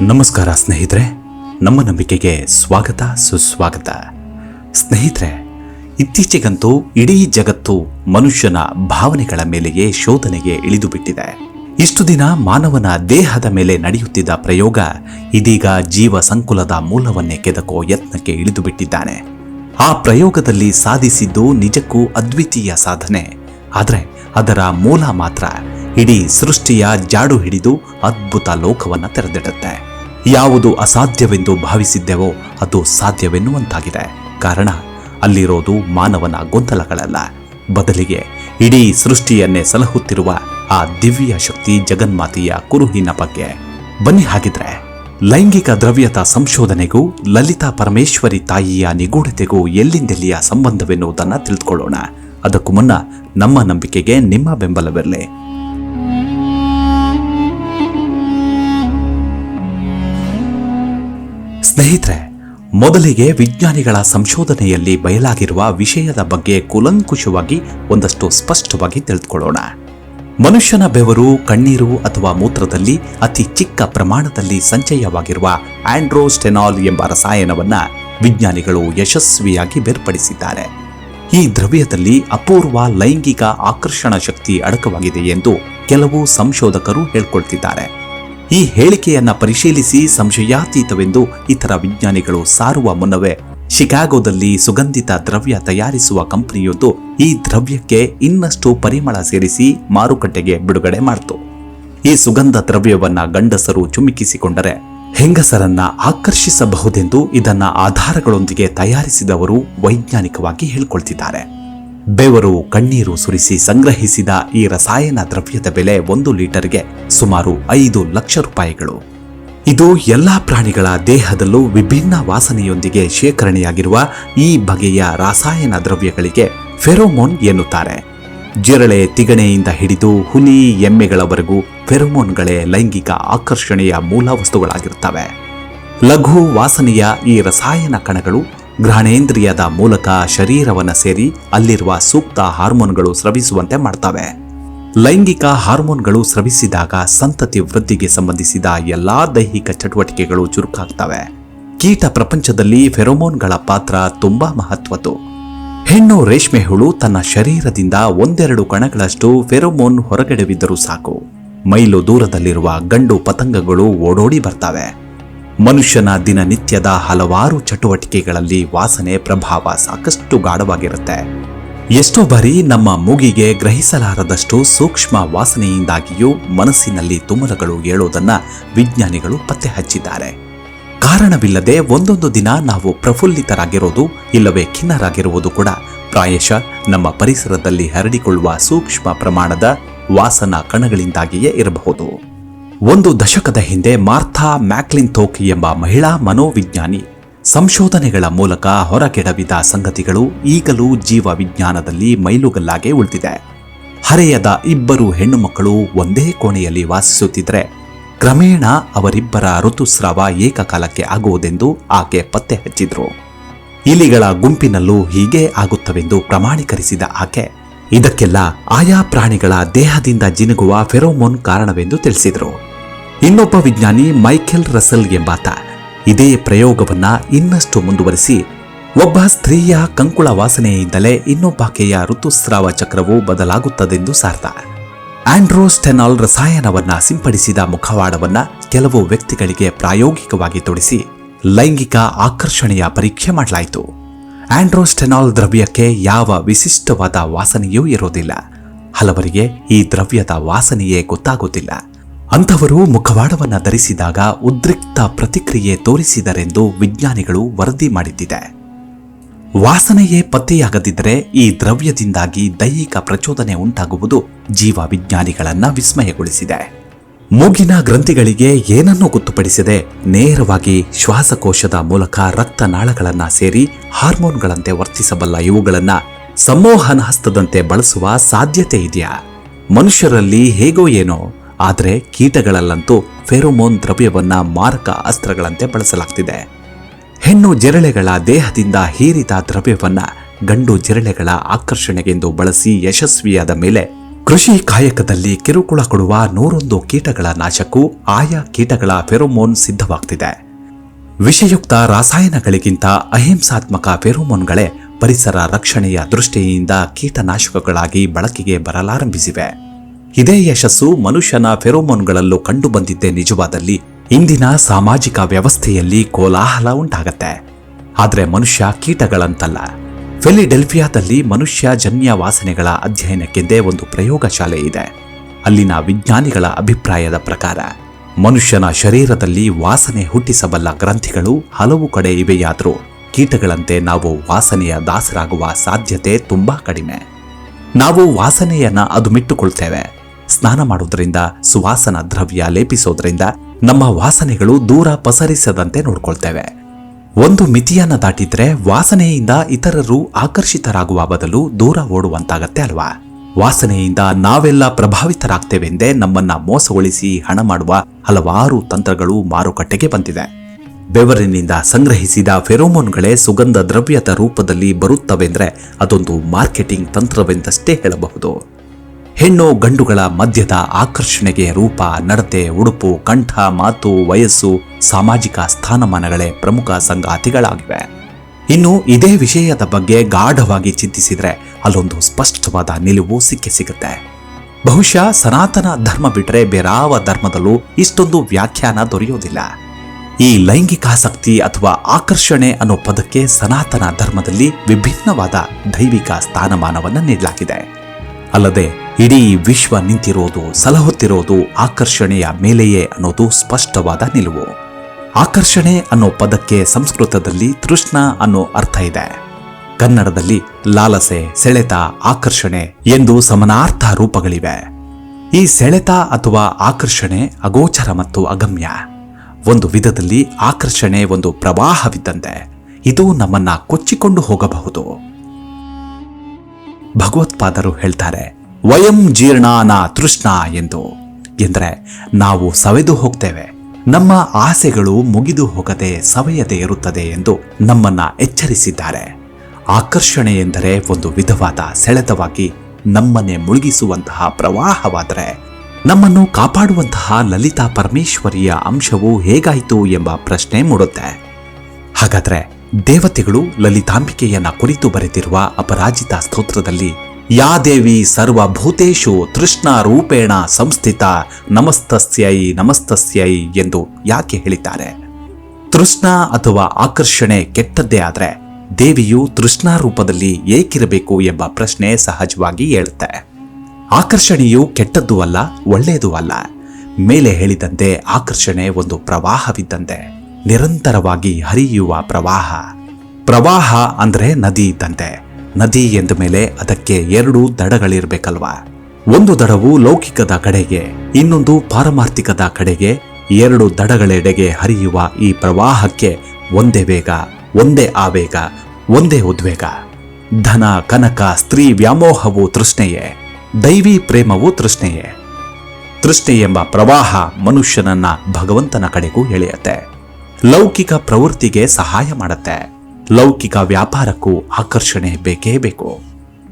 ನಮಸ್ಕಾರ ಸ್ನೇಹಿತರೆ, ನಮ್ಮ ನಂಬಿಕೆಗೆ ಸ್ವಾಗತ, ಸುಸ್ವಾಗತ. ಸ್ನೇಹಿತರೆ, ಇತ್ತೀಚೆಗಂತೂ ಇಡೀ ಜಗತ್ತು ಮನುಷ್ಯನ ಭಾವನೆಗಳ ಮೇಲೆಯೇ ಶೋಧನೆಗೆ ಇಳಿದು ಬಿಟ್ಟಿದೆ ಇಷ್ಟು ದಿನ ಮಾನವನ ದೇಹದ ಮೇಲೆ ನಡೆಯುತ್ತಿದ್ದ ಪ್ರಯೋಗ ಇದೀಗ ಜೀವ ಸಂಕುಲದ ಮೂಲವನ್ನೇ ಕೆದಕೋ ಯತ್ನಕ್ಕೆ ಇಳಿದು ಬಿಟ್ಟಿದ್ದಾನೆ ಆ ಪ್ರಯೋಗದಲ್ಲಿ ಸಾಧಿಸಿದ್ದು ನಿಜಕ್ಕೂ ಅದ್ವಿತೀಯ ಸಾಧನೆ. ಆದರೆ ಅದರ ಮೂಲ ಮಾತ್ರ ಇಡೀ ಸೃಷ್ಟಿಯ ಜಾಡು ಹಿಡಿದು ಅದ್ಭುತ ಲೋಕವನ್ನ ತೆರೆದಿಡುತ್ತೆ. ಯಾವುದು ಅಸಾಧ್ಯವೆಂದು ಭಾವಿಸಿದ್ದೆವೋ ಅದು ಸಾಧ್ಯವೆನ್ನುವಂತಾಗಿದೆ. ಕಾರಣ, ಅಲ್ಲಿರೋದು ಮಾನವನ ಗೊಂದಲಗಳಲ್ಲ. ಬದಲಿಗೆ ಇಡೀ ಸೃಷ್ಟಿಯನ್ನೇ ಸಲಹುತ್ತಿರುವ ಆ ದಿವ್ಯ ಶಕ್ತಿ ಜಗನ್ಮಾತೆಯ ಕುರುಹಿನ ಬಗ್ಗೆ. ಬನ್ನಿ ಹಾಗಿದ್ರೆ, ಲೈಂಗಿಕ ದ್ರವ್ಯತ ಸಂಶೋಧನೆಗೂ ಲಲಿತಾ ಪರಮೇಶ್ವರಿ ತಾಯಿಯ ನಿಗೂಢತೆಗೂ ಎಲ್ಲಿಂದೆಲ್ಲಿಯ ಸಂಬಂಧವೆನ್ನುವುದನ್ನು ತಿಳಿದುಕೊಳ್ಳೋಣ. ಅದಕ್ಕೂ ಮುನ್ನ ನಮ್ಮ ನಂಬಿಕೆಗೆ ನಿಮ್ಮ ಬೆಂಬಲವಿರಲಿ. ಸ್ನೇಹಿತರೆ, ಮೊದಲಿಗೆ ವಿಜ್ಞಾನಿಗಳ ಸಂಶೋಧನೆಯಲ್ಲಿ ಬಯಲಾಗಿರುವ ವಿಷಯದ ಬಗ್ಗೆ ಕುಲಂಕುಷವಾಗಿ ಒಂದಷ್ಟು ಸ್ಪಷ್ಟವಾಗಿ ತಿಳಿದುಕೊಳ್ಳೋಣ. ಮನುಷ್ಯನ ಬೆವರು, ಕಣ್ಣೀರು ಅಥವಾ ಮೂತ್ರದಲ್ಲಿ ಅತಿ ಚಿಕ್ಕ ಪ್ರಮಾಣದಲ್ಲಿ ಸಂಚಯವಾಗಿರುವ ಆಂಡ್ರೋಸ್ಟೆನಾಲ್ ಎಂಬ ರಸಾಯನವನ್ನ ವಿಜ್ಞಾನಿಗಳು ಯಶಸ್ವಿಯಾಗಿ ಬೇರ್ಪಡಿಸಿದ್ದಾರೆ. ಈ ದ್ರವ್ಯದಲ್ಲಿ ಅಪೂರ್ವ ಲೈಂಗಿಕ ಆಕರ್ಷಣ ಶಕ್ತಿ ಅಡಕವಾಗಿದೆ ಎಂದು ಕೆಲವು ಸಂಶೋಧಕರು ಹೇಳ್ಕೊಳ್ತಿದ್ದಾರೆ. ಈ ಹೇಳಿಕೆಯನ್ನ ಪರಿಶೀಲಿಸಿ ಸಂಶಯಾತೀತವೆಂದು ಇತರ ವಿಜ್ಞಾನಿಗಳು ಸಾರುವ ಮುನ್ನವೇ, ಶಿಕಾಗೋದಲ್ಲಿ ಸುಗಂಧಿತ ದ್ರವ್ಯ ತಯಾರಿಸುವ ಕಂಪನಿಯೊಂದು ಈ ದ್ರವ್ಯಕ್ಕೆ ಇನ್ನಷ್ಟು ಪರಿಮಳ ಸೇರಿಸಿ ಮಾರುಕಟ್ಟೆಗೆ ಬಿಡುಗಡೆ ಮಾಡಿತು. ಈ ಸುಗಂಧ ದ್ರವ್ಯವನ್ನ ಗಂಡಸರು ಚುಮ್ಮಿಕಿಸಿಕೊಂಡರೆ ಹೆಂಗಸರನ್ನ ಆಕರ್ಷಿಸಬಹುದೆಂದು ಇದನ್ನ ಆಧಾರಗಳೊಂದಿಗೆ ತಯಾರಿಸಿದವರು ವೈಜ್ಞಾನಿಕವಾಗಿ ಹೇಳ್ಕೊಳ್ತಿದ್ದಾರೆ. ಬೆವರು ಕಣ್ಣೀರು ಸುರಿಸಿ ಸಂಗ್ರಹಿಸಿದ ಈ ರಸಾಯನ ದ್ರವ್ಯದ ಬೆಲೆ ಒಂದು ಲೀಟರ್ಗೆ ಸುಮಾರು ಐದು ಲಕ್ಷ ರೂಪಾಯಿಗಳು. ಇದು ಎಲ್ಲಾ ಪ್ರಾಣಿಗಳ ದೇಹದಲ್ಲೂ ವಿಭಿನ್ನ ವಾಸನೆಯೊಂದಿಗೆ ಶೇಖರಣೆಯಾಗಿರುವ ಈ ಬಗೆಯ ರಾಸಾಯನ ದ್ರವ್ಯಗಳಿಗೆ ಫೆರೋಮೋನ್ ಎನ್ನುತ್ತಾರೆ. ಜಿರಳೆ ತಿಗಣೆಯಿಂದ ಹಿಡಿದು ಹುಲಿ, ಎಮ್ಮೆಗಳವರೆಗೂ ಫೆರೋಮೋನ್ಗಳೇ ಲೈಂಗಿಕ ಆಕರ್ಷಣೆಯ ಮೂಲ ವಸ್ತುಗಳಾಗಿರುತ್ತವೆ. ಲಘು ವಾಸನೆಯ ಈ ರಸಾಯನ ಕಣಗಳು ಗ್ರಹಣೇಂದ್ರಿಯದ ಮೂಲಕ ಶರೀರವನ್ನು ಸೇರಿ ಅಲ್ಲಿರುವ ಸೂಕ್ತ ಹಾರ್ಮೋನ್ಗಳು ಸ್ರವಿಸುವಂತೆ ಮಾಡ್ತವೆ. ಲೈಂಗಿಕ ಹಾರ್ಮೋನ್ಗಳು ಸ್ರವಿಸಿದಾಗ ಸಂತತಿ ವೃದ್ಧಿಗೆ ಸಂಬಂಧಿಸಿದ ಎಲ್ಲಾ ದೈಹಿಕ ಚಟುವಟಿಕೆಗಳು ಚುರುಕಾಗ್ತವೆ. ಕೀಟ ಪ್ರಪಂಚದಲ್ಲಿ ಫೆರೋಮೋನ್ಗಳ ಪಾತ್ರ ತುಂಬಾ ಮಹತ್ವದ್ದು. ಹೆಣ್ಣು ರೇಷ್ಮೆ ಹುಳು ತನ್ನ ಶರೀರದಿಂದ ಒಂದೆರಡು ಕಣಗಳಷ್ಟು ಫೆರೋಮೋನ್ ಹೊರಗಡೆವಿದ್ದರೂ ಸಾಕು. ಮೈಲು ದೂರದಲ್ಲಿರುವ ಗಂಡು ಪತಂಗಗಳು ಓಡೋಡಿ ಬರ್ತವೆ. ಮನುಷ್ಯನ ದಿನನಿತ್ಯದ ಹಲವಾರು ಚಟುವಟಿಕೆಗಳಲ್ಲಿ ವಾಸನೆ ಪ್ರಭಾವ ಸಾಕಷ್ಟು ಗಾಢವಾಗಿರುತ್ತೆ. ಎಷ್ಟೋ ಬಾರಿ ನಮ್ಮ ಮೂಗಿಗೆ ಗ್ರಹಿಸಲಾರದಷ್ಟು ಸೂಕ್ಷ್ಮ ವಾಸನೆಯಿಂದಾಗಿಯೂ ಮನಸ್ಸಿನಲ್ಲಿ ತುಮಲಗಳು ಏಳೋದನ್ನ ವಿಜ್ಞಾನಿಗಳು ಪತ್ತೆ ಹಚ್ಚಿದ್ದಾರೆ. ಕಾರಣವಿಲ್ಲದೆ ಒಂದೊಂದು ದಿನ ನಾವು ಪ್ರಫುಲ್ಲಿತರಾಗಿರೋದು ಇಲ್ಲವೇ ಖಿನ್ನರಾಗಿರುವುದು ಕೂಡ ಪ್ರಾಯಶಃ ನಮ್ಮ ಪರಿಸರದಲ್ಲಿ ಹರಡಿಕೊಳ್ಳುವ ಸೂಕ್ಷ್ಮ ಪ್ರಮಾಣದ ವಾಸನಾ ಕಣಗಳಿಂದಾಗಿಯೇ ಇರಬಹುದು. ಒಂದು ದಶಕದ ಹಿಂದೆ ಮಾರ್ಥಾ ಮ್ಯಾಕ್ಲಿಂಥೋಕ್ ಎಂಬ ಮಹಿಳಾ ಮನೋವಿಜ್ಞಾನಿ ಸಂಶೋಧನೆಗಳ ಮೂಲಕ ಹೊರಗೆಡವಿದ ಸಂಗತಿಗಳು ಈಗಲೂ ಜೀವ ವಿಜ್ಞಾನದಲ್ಲಿ ಮೈಲುಗಲ್ಲಾಗೆ ಉಳಿದಿದೆ. ಹರೆಯದ ಇಬ್ಬರು ಹೆಣ್ಣುಮಕ್ಕಳು ಒಂದೇ ಕೋಣೆಯಲ್ಲಿ ವಾಸಿಸುತ್ತಿದ್ರೆ ಕ್ರಮೇಣ ಅವರಿಬ್ಬರ ಋತುಸ್ರಾವ ಏಕಕಾಲಕ್ಕೆ ಆಗುವುದೆಂದು ಆಕೆ ಪತ್ತೆ ಹಚ್ಚಿದ್ರು. ಇಲಿಗಳ ಗುಂಪಿನಲ್ಲೂ ಹೀಗೆ ಆಗುತ್ತವೆಂದು ಪ್ರಮಾಣೀಕರಿಸಿದ ಆಕೆ, ಇದಕ್ಕೆಲ್ಲ ಆಯಾ ಪ್ರಾಣಿಗಳ ದೇಹದಿಂದ ಜಿನುಗುವ ಫೆರೋಮೋನ್ ಕಾರಣವೆಂದು ತಿಳಿಸಿದರು. ಇನ್ನೊಬ್ಬ ವಿಜ್ಞಾನಿ ಮೈಕೆಲ್ ರಸಲ್ ಎಂಬಾತ. ಇದೇ ಪ್ರಯೋಗವನ್ನ ಇನ್ನಷ್ಟು ಮುಂದುವರಿಸಿ, ಒಬ್ಬ ಸ್ತ್ರೀಯ ಕಂಕುಳ ವಾಸನೆಯಿಂದಲೇ ಇನ್ನೊಬ್ಬಾಕೆಯ ಋತುಸ್ರಾವ ಚಕ್ರವು ಬದಲಾಗುತ್ತದೆಂದು ಸಾರ್ಥ. ಆಂಡ್ರೋಸ್ಟೆನಾಲ್ ರಸಾಯನವನ್ನ ಸಿಂಪಡಿಸಿದ ಮುಖವಾಡವನ್ನ ಕೆಲವು ವ್ಯಕ್ತಿಗಳಿಗೆ ಪ್ರಾಯೋಗಿಕವಾಗಿ ತೊಡಿಸಿ, ಲೈಂಗಿಕ ಆಕರ್ಷಣೆಯ ಪರೀಕ್ಷೆ ಮಾಡಲಾಯಿತು. ಆಂಡ್ರೋಸ್ಟೆನಾಲ್ ದ್ರವ್ಯಕ್ಕೆ ಯಾವ ವಿಶಿಷ್ಟವಾದ ವಾಸನೆಯೂ ಇರೋದಿಲ್ಲ. ಹಲವರಿಗೆ ಈ ದ್ರವ್ಯದ ವಾಸನೆಯೇ ಗೊತ್ತಾಗುತ್ತಿಲ್ಲ ಅಂಥವರು ಮುಖವಾಡವನ್ನು ಧರಿಸಿದಾಗ ಉದ್ರಿಕ್ತ ಪ್ರತಿಕ್ರಿಯೆ ತೋರಿಸಿದರೆಂದು ವಿಜ್ಞಾನಿಗಳು ವರದಿ ಮಾಡಿದ್ದಿದೆ. ವಾಸನೆಯೇ ಪತ್ತೆಯಾಗದಿದ್ದರೆ ಈ ದ್ರವ್ಯದಿಂದಾಗಿ ದೈಹಿಕ ಪ್ರಚೋದನೆ ಉಂಟಾಗುವುದು ಜೀವ ವಿಜ್ಞಾನಿಗಳನ್ನ ವಿಸ್ಮಯಗೊಳಿಸಿದೆ. ಮೂಗಿನ ಗ್ರಂಥಿಗಳಿಗೆ ಏನನ್ನೂ ಗೊತ್ತುಪಡಿಸದೆ ನೇರವಾಗಿ ಶ್ವಾಸಕೋಶದ ಮೂಲಕ ರಕ್ತನಾಳಗಳನ್ನ ಸೇರಿ ಹಾರ್ಮೋನ್ಗಳಂತೆ ವರ್ತಿಸಬಲ್ಲ ಇವುಗಳನ್ನ ಸಂಮೋಹನ ಹಸ್ತದಂತೆ ಬಳಸುವ ಸಾಧ್ಯತೆ ಇದೆಯಾ? ಮನುಷ್ಯರಲ್ಲಿ ಹೇಗೋ ಏನೋ. ಆದರೆ ಕೀಟಗಳಲ್ಲಂತೂ ಫೆರೋಮೋನ್ ದ್ರವ್ಯವನ್ನ ಮಾರಕ ಅಸ್ತ್ರಗಳಂತೆ ಬಳಸಲಾಗ್ತಿದೆ. ಹೆಣ್ಣು ಜಿರಳೆಗಳ ದೇಹದಿಂದ ಹೀರಿದ ದ್ರವ್ಯವನ್ನ ಗಂಡು ಜಿರಳೆಗಳ ಆಕರ್ಷಣೆಗೆಂದು ಬಳಸಿ ಯಶಸ್ವಿಯಾದ ಮೇಲೆ ಕೃಷಿ ಕಾಯಕದಲ್ಲಿ ಕಿರುಕುಳ ಕೊಡುವ ನೂರೊಂದು ಕೀಟಗಳ ನಾಶಕ್ಕೂ ಆಯಾ ಕೀಟಗಳ ಫೆರೋಮೋನ್ ಸಿದ್ಧವಾಗ್ತಿದೆ. ವಿಷಯುಕ್ತ ರಾಸಾಯನಗಳಿಗಿಂತ ಅಹಿಂಸಾತ್ಮಕ ಫೆರೋಮೋನ್ಗಳೇ ಪರಿಸರ ರಕ್ಷಣೆಯ ದೃಷ್ಟಿಯಿಂದ ಕೀಟನಾಶಕಗಳಾಗಿ ಬಳಕೆಗೆ ಬರಲಾರಂಭಿಸಿವೆ. ಇದೇ ಯಶಸ್ಸು ಮನುಷ್ಯನ ಫೆರೋಮೋನ್ಗಳಲ್ಲೂ ಕಂಡುಬಂದಿದ್ದೇ ನಿಜವಾದಲ್ಲಿ ಇಂದಿನ ಸಾಮಾಜಿಕ ವ್ಯವಸ್ಥೆಯಲ್ಲಿ ಕೋಲಾಹಲ ಉಂಟಾಗತ್ತೆ. ಆದರೆ ಮನುಷ್ಯ ಕೀಟಗಳಂತಲ್ಲ. ಫೆಲಿಡೆಲ್ಫಿಯಾದಲ್ಲಿ ಮನುಷ್ಯ ಜನ್ಯ ವಾಸನೆಗಳ ಅಧ್ಯಯನಕ್ಕೆಂದೇ ಒಂದು ಪ್ರಯೋಗಶಾಲೆ ಇದೆ. ಅಲ್ಲಿನ ವಿಜ್ಞಾನಿಗಳ ಅಭಿಪ್ರಾಯದ ಪ್ರಕಾರ, ಮನುಷ್ಯನ ಶರೀರದಲ್ಲಿ ವಾಸನೆ ಹುಟ್ಟಿಸಬಲ್ಲ ಗ್ರಂಥಿಗಳು ಹಲವು ಕಡೆ ಇವೆಯಾದರೂ ಕೀಟಗಳಂತೆ ನಾವು ವಾಸನೆಯ ದಾಸರಾಗುವ ಸಾಧ್ಯತೆ ತುಂಬಾ ಕಡಿಮೆ. ನಾವು ವಾಸನೆಯನ್ನ ಅದು ಮಿಟ್ಟುಕೊಳ್ತೇವೆ. ಸ್ನಾನ ಮಾಡೋದ್ರಿಂದ ಸುವಾಸನ ದ್ರವ್ಯ ಲೇಪಿಸೋದ್ರಿಂದ ನಮ್ಮ ವಾಸನೆಗಳು ದೂರ ಪಸರಿಸದಂತೆ ನೋಡ್ಕೊಳ್ತೇವೆ. ಒಂದು ಮಿತಿಯನ್ನು ದಾಟಿದ್ರೆ ವಾಸನೆಯಿಂದ ಇತರರು ಆಕರ್ಷಿತರಾಗುವ ಬದಲು ದೂರ ಓಡುವಂತಾಗತ್ತೆ ಅಲ್ವಾ? ವಾಸನೆಯಿಂದ ನಾವೆಲ್ಲ ಪ್ರಭಾವಿತರಾಗ್ತೇವೆಂದೇ ನಮ್ಮನ್ನ ಮೋಸಗೊಳಿಸಿ ಹಣ ಮಾಡುವ ಹಲವಾರು ತಂತ್ರಗಳು ಮಾರುಕಟ್ಟೆಗೆ ಬಂದಿದೆ. ಬೆವರಿನಿಂದ ಸಂಗ್ರಹಿಸಿದ ಫೆರೋಮೋನ್ಗಳೇ ಸುಗಂಧ ದ್ರವ್ಯದ ರೂಪದಲ್ಲಿ ಬರುತ್ತವೆಂದ್ರೆ ಅದೊಂದು ಮಾರ್ಕೆಟಿಂಗ್ ತಂತ್ರವೆಂದಷ್ಟೇ ಹೇಳಬಹುದು. ಹೆಣ್ಣು ಗಂಡುಗಳ ಮಧ್ಯದ ಆಕರ್ಷಣೆಗೆ ರೂಪ, ನಡತೆ, ಉಡುಪು, ಕಂಠ, ಮಾತು, ವಯಸ್ಸು, ಸಾಮಾಜಿಕ ಸ್ಥಾನಮಾನಗಳೇ ಪ್ರಮುಖ ಸಂಗಾತಿಗಳಾಗಿವೆ. ಇನ್ನು ಇದೇ ವಿಷಯದ ಬಗ್ಗೆ ಗಾಢವಾಗಿ ಚಿಂತಿಸಿದರೆ ಅಲ್ಲೊಂದು ಸ್ಪಷ್ಟವಾದ ನಿಲುವು ಸಿಕ್ಕೇ ಸಿಗುತ್ತೆ. ಬಹುಶಃ ಸನಾತನ ಧರ್ಮ ಬಿಟ್ಟರೆ ಬೇರಾವ ಧರ್ಮದಲ್ಲೂ ಇಷ್ಟೊಂದು ವ್ಯಾಖ್ಯಾನ ದೊರೆಯೋದಿಲ್ಲ. ಈ ಲೈಂಗಿಕಾಸಕ್ತಿ ಅಥವಾ ಆಕರ್ಷಣೆ ಅನ್ನೋ ಪದಕ್ಕೆ ಸನಾತನ ಧರ್ಮದಲ್ಲಿ ವಿಭಿನ್ನವಾದ ದೈವಿಕ ಸ್ಥಾನಮಾನವನ್ನು ನೀಡಲಾಗಿದೆ. ಅಲ್ಲದೆ ಇಡೀ ವಿಶ್ವ ನಿಂತಿರೋದು, ಸಲಹುತ್ತಿರೋದು, ಆಕರ್ಷಣೆಯ ಮೇಲೆಯೇ ಅನ್ನೋದು ಸ್ಪಷ್ಟವಾದ ನಿಲುವು. ಆಕರ್ಷಣೆ ಅನ್ನೋ ಪದಕ್ಕೆ ಸಂಸ್ಕೃತದಲ್ಲಿ ತೃಷ್ಣ ಅನ್ನೋ ಅರ್ಥ ಇದೆ. ಕನ್ನಡದಲ್ಲಿ ಲಾಲಸೆ, ಸೆಳೆತ, ಆಕರ್ಷಣೆ ಎಂದು ಸಮನಾರ್ಥ ರೂಪಗಳಿವೆ. ಈ ಸೆಳೆತ ಅಥವಾ ಆಕರ್ಷಣೆ ಅಗೋಚರ ಮತ್ತು ಅಗಮ್ಯ. ಒಂದು ವಿಧದಲ್ಲಿ ಆಕರ್ಷಣೆ ಒಂದು ಪ್ರವಾಹವಿದ್ದಂತೆ. ಇದು ನಮ್ಮನ್ನ ಕೊಚ್ಚಿಕೊಂಡು ಹೋಗಬಹುದು. ಭಗವತ್ಪಾದರು ಹೇಳ್ತಾರೆ ವಯಂ ಜೀರ್ಣಾನ ತೃಷ್ಣ ಎಂದು. ಎಂದರೆ ನಾವು ಸವೆದು ಹೋಗ್ತೇವೆ. ನಮ್ಮ ಆಸೆಗಳು ಮುಗಿದು ಹೋಗದೆ ಸವೆಯದೆ ಇರುತ್ತದೆ ಎಂದು ನಮ್ಮನ್ನ ಎಚ್ಚರಿಸಿದ್ದಾರೆ. ಆಕರ್ಷಣೆ ಎಂದರೆ ಒಂದು ವಿಧವಾದ ಸೆಳೆತವಾಗಿ ನಮ್ಮನ್ನೇ ಮುಳುಗಿಸುವಂತಹ ಪ್ರವಾಹವಾದರೆ, ನಮ್ಮನ್ನು ಕಾಪಾಡುವಂತಹ ಲಲಿತಾ ಪರಮೇಶ್ವರಿಯ ಅಂಶವು ಹೇಗಾಯಿತು ಎಂಬ ಪ್ರಶ್ನೆ ಮೂಡುತ್ತೆ. ಹಾಗಾದರೆ ದೇವತೆಗಳು ಲಲಿತಾಂಬಿಕೆಯನ್ನ ಕುರಿತು ಬರೆದಿರುವ ಅಪರಾಜಿತ ಸ್ತೋತ್ರದಲ್ಲಿ ಯಾ ದೇವಿ ಸರ್ವಭೂತೇಶು ತೃಷ್ಣ ರೂಪೇಣ ಸಂಸ್ಥಿತ ನಮಸ್ತಸ್ಯೈ ನಮಸ್ತಸ್ಯೈ ಎಂದು ಯಾಕೆ ಹೇಳಿದ್ದಾರೆ? ತೃಷ್ಣ ಅಥವಾ ಆಕರ್ಷಣೆ ಕೆಟ್ಟದ್ದೇ ಆದರೆ ದೇವಿಯು ತೃಷ್ಣಾ ರೂಪದಲ್ಲಿ ಏಕಿರಬೇಕು ಎಂಬ ಪ್ರಶ್ನೆ ಸಹಜವಾಗಿ ಹೇಳುತ್ತೆ ಆಕರ್ಷಣೆಯು ಕೆಟ್ಟದ್ದು ಅಲ್ಲ, ಒಳ್ಳೆಯದು ಅಲ್ಲ. ಮೇಲೆ ಹೇಳಿದಂತೆ ಆಕರ್ಷಣೆ ಒಂದು ಪ್ರವಾಹವಿದ್ದಂತೆ, ನಿರಂತರವಾಗಿ ಹರಿಯುವ ಪ್ರವಾಹ. ಪ್ರವಾಹ ಅಂದರೆ ನದಿ ಇದ್ದಂತೆ. ನದಿ ಎಂದ ಮೇಲೆ ಅದಕ್ಕೆ ಎರಡು ದಡಗಳಿರ್ಬೇಕಲ್ವಾ? ಒಂದು ದಡವು ಲೌಕಿಕದ ಕಡೆಗೆ, ಇನ್ನೊಂದು ಪಾರಮಾರ್ಥಿಕದ ಕಡೆಗೆ, ಎರಡು ದಡಗಳೆಡೆಗೆ ಹರಿಯುವ ಈ ಪ್ರವಾಹಕ್ಕೆ ಒಂದೇ ವೇಗ, ಒಂದೇ ಆವೇಗ, ಒಂದೇ ಉದ್ವೇಗ. ಧನ, ಕನಕ, ಸ್ತ್ರೀ ವ್ಯಾಮೋಹವು ತೃಷ್ಣೆಯೇ, ದೈವಿ ಪ್ರೇಮವು ತೃಷ್ಣೆಯೇ. ತೃಷ್ಣೆ ಎಂಬ ಪ್ರವಾಹ ಮನುಷ್ಯನನ್ನ ಭಗವಂತನ ಕಡೆಗೂ ಎಳೆಯತ್ತೆ. ಲೌಕಿಕ ಪ್ರವೃತ್ತಿಗೆ ಸಹಾಯ ಮಾಡುತ್ತೆ. ಲೌಕಿಕ ವ್ಯಾಪಾರಕ್ಕೂ ಆಕರ್ಷಣೆ ಬೇಕೇ ಬೇಕು.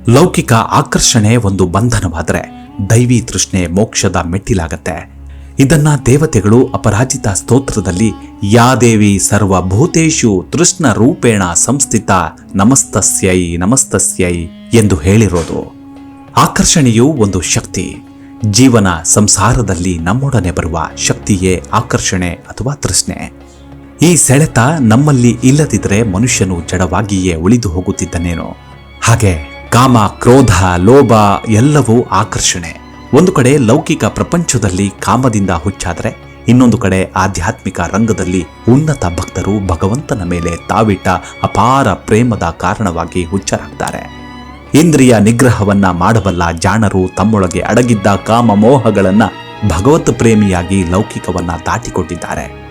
ಲೌಕಿಕ ಆಕರ್ಷಣೆ ಒಂದು ಬಂಧನವಾದರೆ ದೈವಿ ತೃಷ್ಣೆ ಮೋಕ್ಷದ ಮೆಟ್ಟಿಲಾಗತ್ತೆ. ಇದನ್ನ ದೇವತೆಗಳು ಅಪರಾಜಿತ ಸ್ತೋತ್ರದಲ್ಲಿ ಯಾದೇವಿ ಸರ್ವಭೂತೇಶು ತೃಷ್ಣ ರೂಪೇಣ ಸಂಸ್ಥಿತ ನಮಸ್ತಸ್ಯೈ ನಮಸ್ತಸ್ಯೈ ಎಂದು ಹೇಳಿರೋದು. ಆಕರ್ಷಣೆಯು ಒಂದು ಶಕ್ತಿ. ಜೀವನ ಸಂಸಾರದಲ್ಲಿ ನಮ್ಮೊಡನೆ ಬರುವ ಶಕ್ತಿಯೇ ಆಕರ್ಷಣೆ ಅಥವಾ ತೃಷ್ಣೆ. ಈ ಸೆಳೆತ ನಮ್ಮಲ್ಲಿ ಇಲ್ಲದಿದ್ರೆ ಮನುಷ್ಯನು ಜಡವಾಗಿಯೇ ಉಳಿದು ಹೋಗುತ್ತಿದ್ದನೇನೋ. ಹಾಗೆ ಕಾಮ, ಕ್ರೋಧ, ಲೋಭ ಎಲ್ಲವೂ ಆಕರ್ಷಣೆ. ಒಂದು ಕಡೆ ಲೌಕಿಕ ಪ್ರಪಂಚದಲ್ಲಿ ಕಾಮದಿಂದ ಹುಚ್ಚಾದರೆ, ಇನ್ನೊಂದು ಕಡೆ ಆಧ್ಯಾತ್ಮಿಕ ರಂಗದಲ್ಲಿ ಉನ್ನತ ಭಕ್ತರು ಭಗವಂತನ ಮೇಲೆ ತಾವಿಟ್ಟ ಅಪಾರ ಪ್ರೇಮದ ಕಾರಣವಾಗಿ ಹುಚ್ಚರಾಗ್ತಾರೆ. ಇಂದ್ರಿಯ ನಿಗ್ರಹವನ್ನ ಮಾಡಬಲ್ಲ ಜಾಣರು ತಮ್ಮೊಳಗೆ ಅಡಗಿದ್ದ ಕಾಮ ಮೋಹಗಳನ್ನ ಭಗವತ್ ಪ್ರೇಮಿಯಾಗಿ ಲೌಕಿಕವನ್ನ ದಾಟಿಕೊಟ್ಟಿದ್ದಾರೆ.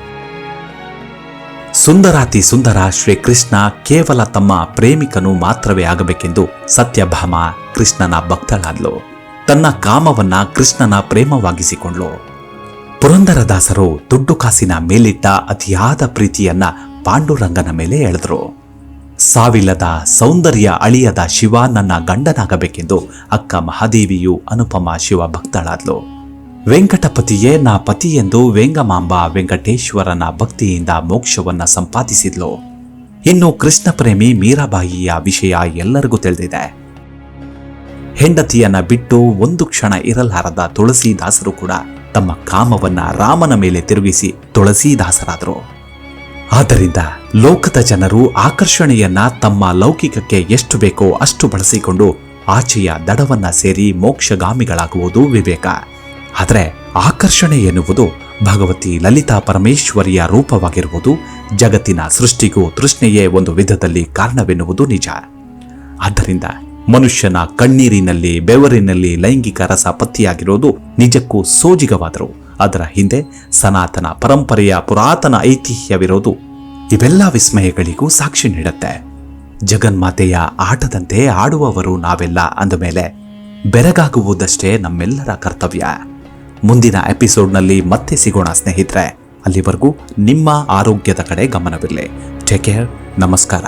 ಸುಂದರಾತಿ ಸುಂದರ ಶ್ರೀಕೃಷ್ಣ ಕೇವಲ ತಮ್ಮ ಪ್ರೇಮಿಕನು ಮಾತ್ರವೇ ಆಗಬೇಕೆಂದು ಸತ್ಯಭಾಮ ಕೃಷ್ಣನ ಭಕ್ತಳಾದ್ಲು. ತನ್ನ ಕಾಮವನ್ನ ಕೃಷ್ಣನ ಪ್ರೇಮವಾಗಿಸಿಕೊಂಡ್ಲು. ಪುರಂದರದಾಸರು ದುಡ್ಡು ಕಾಸಿನ ಮೇಲಿಟ್ಟ ಅತಿಯಾದ ಪ್ರೀತಿಯನ್ನ ಪಾಂಡುರಂಗನ ಮೇಲೆ ಎಳೆದ್ರು. ಸಾವಿಲ್ಲದ ಸೌಂದರ್ಯ ಅಳಿಯದ ಶಿವ ನನ್ನ ಗಂಡನಾಗಬೇಕೆಂದು ಅಕ್ಕ ಮಹಾದೇವಿಯು ಅನುಪಮ ಶಿವ ಭಕ್ತಳಾದ್ಲು. ವೆಂಕಟಪತಿಯೇ ನಾ ಪತಿ ಎಂದು ವೆಂಗಮಾಂಬ ವೆಂಕಟೇಶ್ವರನ ಭಕ್ತಿಯಿಂದ ಮೋಕ್ಷವನ್ನ ಸಂಪಾದಿಸಿದ್ಲು. ಇನ್ನು ಕೃಷ್ಣ ಪ್ರೇಮಿ ಮೀರಾಬಾಯಿಯ ವಿಷಯ ಎಲ್ಲರಿಗೂ ತಿಳಿದಿದೆ. ಹೆಂಡತಿಯನ್ನ ಬಿಟ್ಟು ಒಂದು ಕ್ಷಣ ಇರಲಾರದ ತುಳಸಿದಾಸರು ಕೂಡ ತಮ್ಮ ಕಾಮವನ್ನ ರಾಮನ ಮೇಲೆ ತಿರುಗಿಸಿ ತುಳಸಿದಾಸರಾದರು. ಆದ್ದರಿಂದ ಲೋಕದ ಜನರು ಆಕರ್ಷಣೆಯನ್ನ ತಮ್ಮ ಲೌಕಿಕಕ್ಕೆ ಎಷ್ಟು ಬೇಕೋ ಅಷ್ಟು ಬಳಸಿಕೊಂಡು ಆಚೆಯ ದಡವನ್ನ ಸೇರಿ ಮೋಕ್ಷಗಾಮಿಗಳಾಗುವುದು ವಿವೇಕ. ಆದರೆ ಆಕರ್ಷಣೆ ಎನ್ನುವುದು ಭಗವತಿ ಲಲಿತಾ ಪರಮೇಶ್ವರಿಯ ರೂಪವಾಗಿರುವುದು ಜಗತ್ತಿನ ಸೃಷ್ಟಿಗೂ ತೃಷ್ಣೆಯೇ ಒಂದು ವಿಧದಲ್ಲಿ ಕಾರಣವೆನ್ನುವುದು ನಿಜ. ಆದ್ದರಿಂದ ಮನುಷ್ಯನ ಕಣ್ಣೀರಿನಲ್ಲಿ, ಬೆವರಿನಲ್ಲಿ ಲೈಂಗಿಕ ರಸ ಪತ್ತಿಯಾಗಿರುವುದು ನಿಜಕ್ಕೂ ಸೋಜಿಗವಾದರು ಅದರ ಹಿಂದೆ ಸನಾತನ ಪರಂಪರೆಯ ಪುರಾತನ ಐತಿಹ್ಯವಿರೋದು ಇವೆಲ್ಲ ವಿಸ್ಮಯಗಳಿಗೂ ಸಾಕ್ಷಿ ನೀಡುತ್ತೆ. ಜಗನ್ಮಾತೆಯ ಆಟದಂತೆ ಆಡುವವರು ನಾವೆಲ್ಲ ಅಂದಮೇಲೆ ಬೆರಗಾಗುವುದಷ್ಟೇ ನಮ್ಮೆಲ್ಲರ ಕರ್ತವ್ಯ. ಮುಂದಿನ ಎಪಿಸೋಡ್ನಲ್ಲಿ ಮತ್ತೆ ಸಿಗೋಣ ಸ್ನೇಹಿತರೆ. ಅಲ್ಲಿವರೆಗೂ ನಿಮ್ಮ ಆರೋಗ್ಯದ ಕಡೆ ಗಮನವಿರಲಿ. ಟೇಕ್ ಕೇರ್ ನಮಸ್ಕಾರ.